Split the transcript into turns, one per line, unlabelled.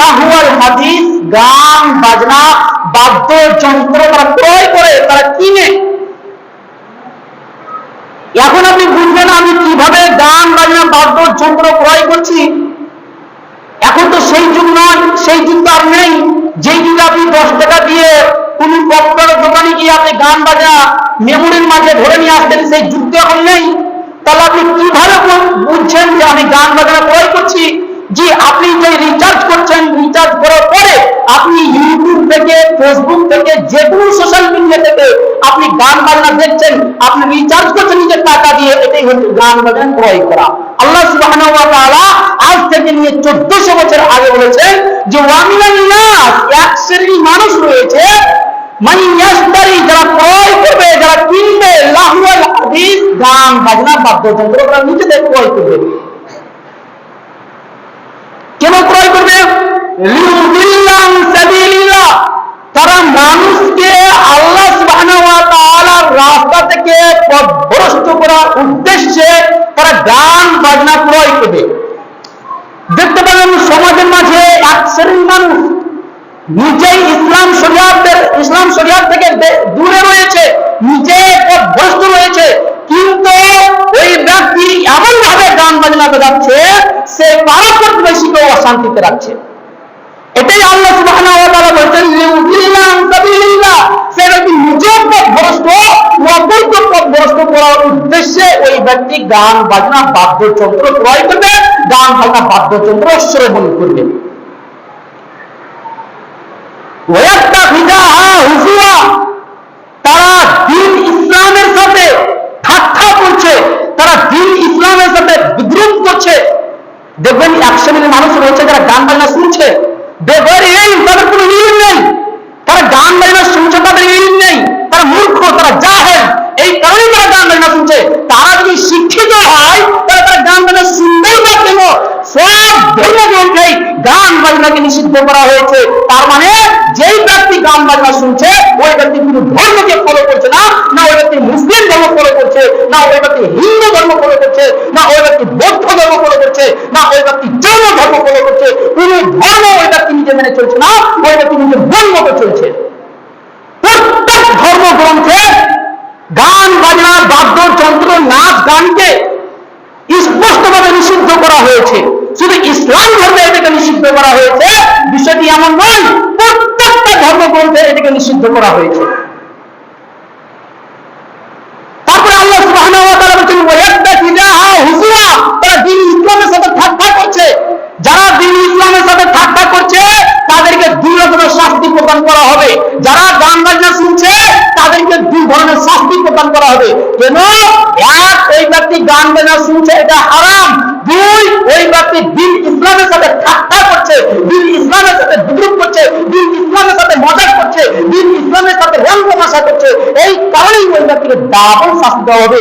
লাহুয়াল হাদিস, গান, বাজনা বাদ্য যন্ত্র তারা ক্রয় করে, তারা কিনে। এখন আপনি বুঝবেন আমি কীভাবে গান, বাজনা বাদ্য যন্ত্র ক্রয় করছি। এখন তো সেই যুগ নয়, সেই যুগ তো আর নেই। যেই যুগে আপনি দশ টাকা দিয়ে কোন কম্পিউটার দোকানে গিয়ে আপনি গান, বাজনা মেমোরির মাঝে ধরে নিয়ে আসতেন, সেই যুগ তো এখন নেই। তাহলে আপনি কীভাবে বুঝছেন যে আমি গান, বাজনা ক্রয় করছি? যে আপনি যে রিচার্জ করছেন রিচার্জ করার পরে আপনি ইউটিউব থেকে ফেসবুক থেকে, যে কোনো সোশ্যাল মিডিয়া থেকে আপনি গান বাজনা দেখছেন, আপনি রিচার্জ করছেন নিজের টাকা দিয়ে, এটাই হচ্ছে গান বাজনা ক্রয় করা। আল্লাহ তাআলা আজ থেকে নিয়ে 1400 বছর আগে বলেছেন যে এক শ্রেণির মানুষ রয়েছে। যারা ক্রয় করবে, যারা কিনবে লাহওয়াল হাদিস, গান বাজনা বাদ্যযন্ত্র তারা নিজেদের ক্রয় করবে কেন ক্রয় করবে লিউদিল্লাহ সাবিলিল্লাহ তারা মানুষকে আল্লাহ রাস্তা থেকে পথভ্রষ্ট করার উদ্দেশ্যে তারা গান বাজনা ক্রয় করবে দেখতে পারেন সমাজের মাঝে এক শ্রেণির মানুষ নিজেই ইসলাম শরিয়াতের, ইসলাম শরিয়াত থেকে দূরে রয়েছে, নিজে পথভ্রষ্ট রয়েছে, কিন্তু ওই ব্যক্তি এমন ভাবে গান বাজনা বাজাচ্ছে, সে পাড়া প্রতিবেশীকেও অশান্তিতে রাখছে। এটাই আল্লাহ তাআলা বলেছেন লিউদিল্লাহ আন সাবিলিল্লাহ সে ব্যক্তি নিজেও পথভ্রষ্ট অপরকে পথভ্রষ্ট করার উদ্দেশ্যে? ওই ব্যক্তি গান বাজনা বাদ্যযন্ত্র ক্রয় করবে, গান বাজনা বাদ্যযন্ত্র শ্রবণ করবে। তারা দিন ইসলামের সাথে ঠাট্টা করছে, তারা দিন ইসলামের সাথে বিদ্রুপ করছে। দেখবেন এক শ্রেণির মানুষ রয়েছে যারা গান বাজনা শুনছে। দেখবেন এই তাদের কোনো ইলম নেই। তারা গান বাজনা শুনছে, তাদের ইলম নেই। তারা মূর্খ, তারা জাহেল। এই কারণেই তারা গান বাজনা শুনছে। তারা যদি শিক্ষিত হয় তাহলে তারা গান বাজনা শুনবেই না। সব ধর্মগ্রন্থেই গান বাজনাকে নিষিদ্ধ করা হয়েছে। তার মানে যেই ব্যক্তি গান বাজনা শুনছে, ওই ব্যক্তি কিন্তু ধর্মকে ফলো করছে না না ওই ব্যক্তি মুসলিম ধর্ম ফলো করছে, না ওই ব্যক্তি হিন্দু ধর্ম ফলো করছে, না ওই ব্যক্তি বৌদ্ধ ধর্ম ফলো করছে, না ওই ব্যক্তি জৈন ধর্ম ফলো করছে কোন ধর্ম ওই ব্যক্তি নিজে মেনে চলছে না ওই ব্যক্তি নিজে ভুল মতো চলছে প্রত্যেক ধর্মগ্রন্থে গান বাজনা বাদ্যযন্ত্র, নাচ, গানকে স্পষ্টভাবে নিষিদ্ধ করা হয়েছে। শুধু ইসলাম ধর্মে এটাকে নিষিদ্ধ করা হয়েছে, বিষয়টি এমন নয়, প্রত্যেকটা ধর্মগ্রন্থে এটাকে নিষিদ্ধ করা হয়েছে তারপরে আল্লাহ সুবহানাহু ওয়া তাআলা বলেন ওয়ায়াত্তাকিজাহা হুজুয়া তারা দিন ইসলামের সাথে ঠাট্টা করছে যারা দিন ইসলামের সাথে ঠাট্টা করছে তাদেরকে দুই রকমের শাস্তি প্রদান করা হবে যারা গান বাজনা শুনছে তাদেরকে দুই ধরনের শাস্তি প্রদান করা হবে। কেন এক ওই ব্যক্তি গান বেনার শুনছে, এটা হারাম। দুই, ওই ব্যক্তি দিন ইসলামের সাথে ঠাট্টা করছে, দিন ইসলামের সাথে বিদ্রুপ করছে, দিন ইসলামের সাথে মজা করছে, দিন ইসলামের সাথে রং তামাশা করছে। এই কারণেই ওই ব্যক্তিকে ডাবল শাস্তি দেওয়া হবে।